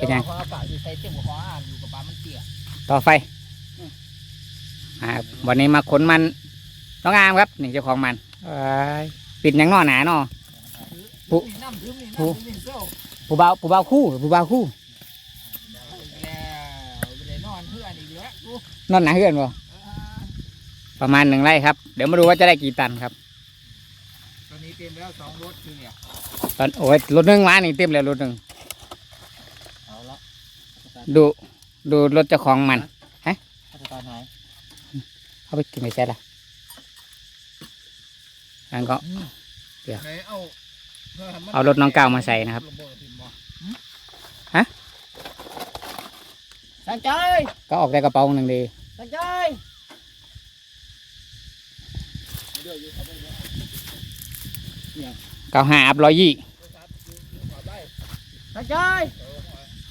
เป็นยังเขาเอาปากอยู่ใส่เต็มหัวคออ่านอยู่กับปลามันเตี้ยต่อไฟอ่าวันนี้มาขนมันน้องอามครับ นี่เจ้าของมันเอ้ยปิดหยังนอหนาเนอ ปุ๊น้ำถึงนี่ปุ๊น้ำถึงนี่เศร้าผู้เบาผู้เบาคู่ผู้เบาคู่แล้วไปเลยนอนเพื่อนอีกแล้วกูนอนหนาเฮือนบ่อ่าประมาณหนึ่งไร่ครับ เดี๋ยวมาดูว่าจะได้กี่ตันครับ ตอนนี้เต็มแล้วสองรถคือเนี่ยตอนโอ้ยรถหนึงมานี่เต็มแล้วรถหนึ่งเอาละ ดูดูรถเจ้าของมันมาตรการหายเขาไปกินไปใช่ละอันก็ไหนเอาเอารถน้องก้าวมาใส่นะครับฮะสังใจก็ออกได้กระเป๋าหนึ่งดีสังใจเดี๋ยวอยู่ครับเดี๋ยวเก้าห้าอัพร้อยยี่สังใจ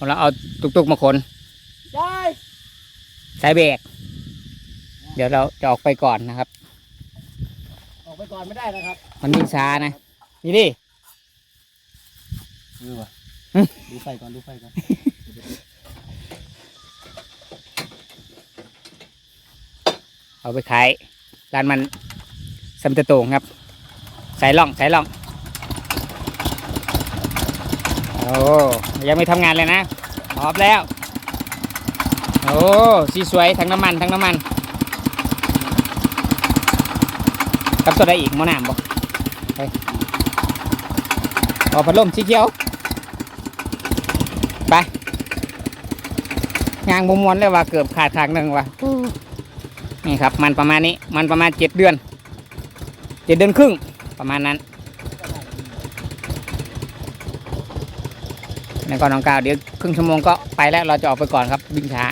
เราเอาตุกๆมาขนใจใช้เบรกเดี๋ยวเราจะออกไปก่อนนะครับ ออกไปก่อนไม่ได้นะครับ มันวิ่งช้านะ นี่ดิเออว่ะดูไฟก่อนดูไฟก่อนเอาไปขายร้านมันสำตะโตงครับ ใส่ล่องใส่ล่อง โอ้ยังไม่ทำงานเลยนะออฟแล้ว โอ้สีสวยทั้งน้ำมันทั้งน้ำมันกับตัวใดอีกมอน้ำบ่ไปเอาพัดลมสีเขียว ไปงางบมวนเลยว่าเกือบขาดทางหนึ่งว่ะนี่ครับ มันประมาณนี้ มันประมาณเจ็ดเดือนเจ็ดเดือนครึ่งประมาณนั้น แล้วก็น้องกาวเดี๋ยวครึ่งชั่วโมงก็ไปแล้วเราจะออกไปก่อนครับวิ่งช้า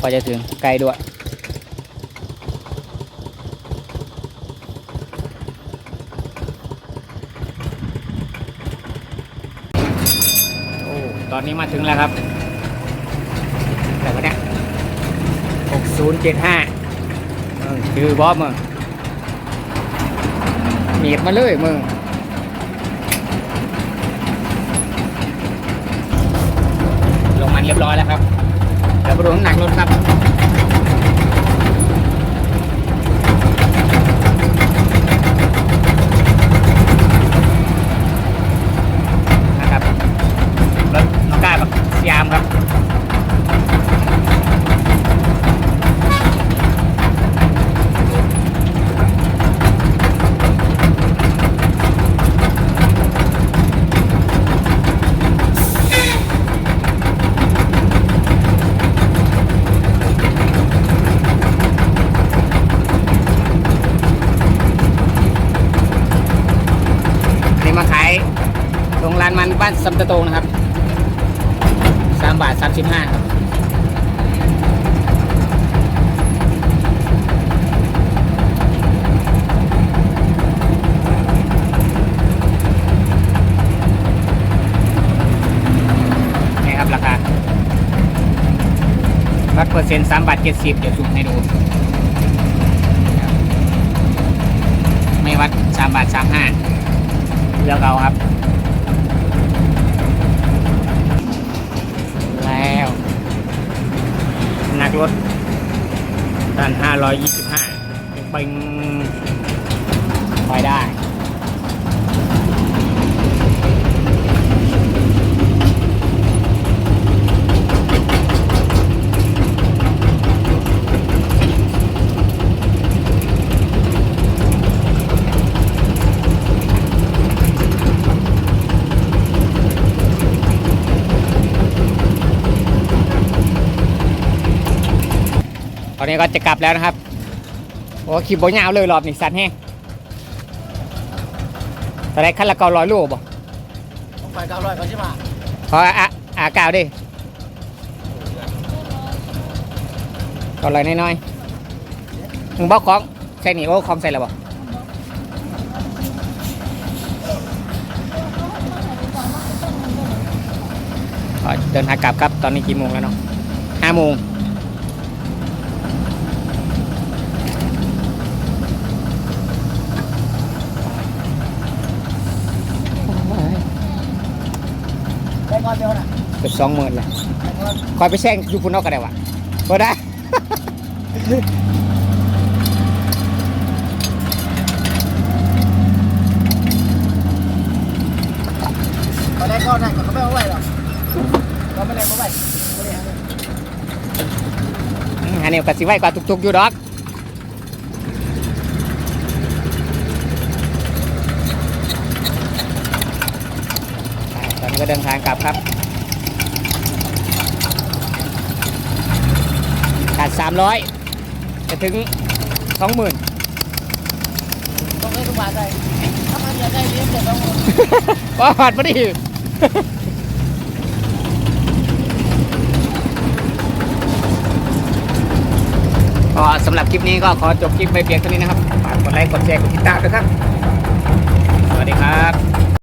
พอจะถึงไกลด้วยโอ้ตอนนี้มาถึงแล้วครับแต่วันนี้หกศูนย์เจ็ดห้าคือบอสมึงหนีบมาเลยมึงลงมัน เรียบร้อยแล้วครับเดี๋ยวไปดูน้ำหนักรถครับนะครับรถน้องก้ากับสยามครับ อันนี้มาขายโรงร้านมัน บ้านซัมตะโตงนะครับสามบาทสามสิบห้าครับนี่ครับราคาวัดเปอร์เซ็นต์สามบาทเจ็ดสิบเดี๋ยวซูมให้ดู ไม่วัดสามบาทสามห้าเลือกเอาครับ 2525ป็นไปได้ ตอนนี้ก็จะกลับแล้วนะครับ โอ้ขีบโบยาวเลยรอบนี้สัตว์แห้งแต่ได้ขั้นละเก้าร้อยลูกบ่ต้องไปเก้าร้อยก่อนใช่ไหมขออะอ่ากล่าวดิเก้าร้อยน้อยๆมึงบอกของใส่หนีโอ้คอมใส่แล้วบ่ขอเดินทางกลับครับ ตอนนี้กี่โมงแล้วเนาะห้าโมง ไปก่อนเดียวนะ เกือบ สองหมื่นละคอยไปแช่งอยูพุ่นนอกก็ได้วะพอได้ตอนแรกก็นั่งก็ไม่เอาไว้หรอกเราไม่ได้เอาไว้ไม่ได้เอาไว้อืมอันนี้ก็สิไว้กว่าตุกๆอยู่ดอกอ่าตอนนี้ก็เดินทางกลับครับขาด สามร้อยจะถึงสองหมื่นต้องให้ทุกบาทได้ถ้ามันอยากได้เลี้ยงเดี๋ยวต้องปอดพอดีก็สำหรับคลิปนี้ก็ขอจบคลิปไปเพียงเท่านี้นะครับ ฝากกดไลค์ กดแชร์ กดติดตามด้วยครับ สวัสดีครับ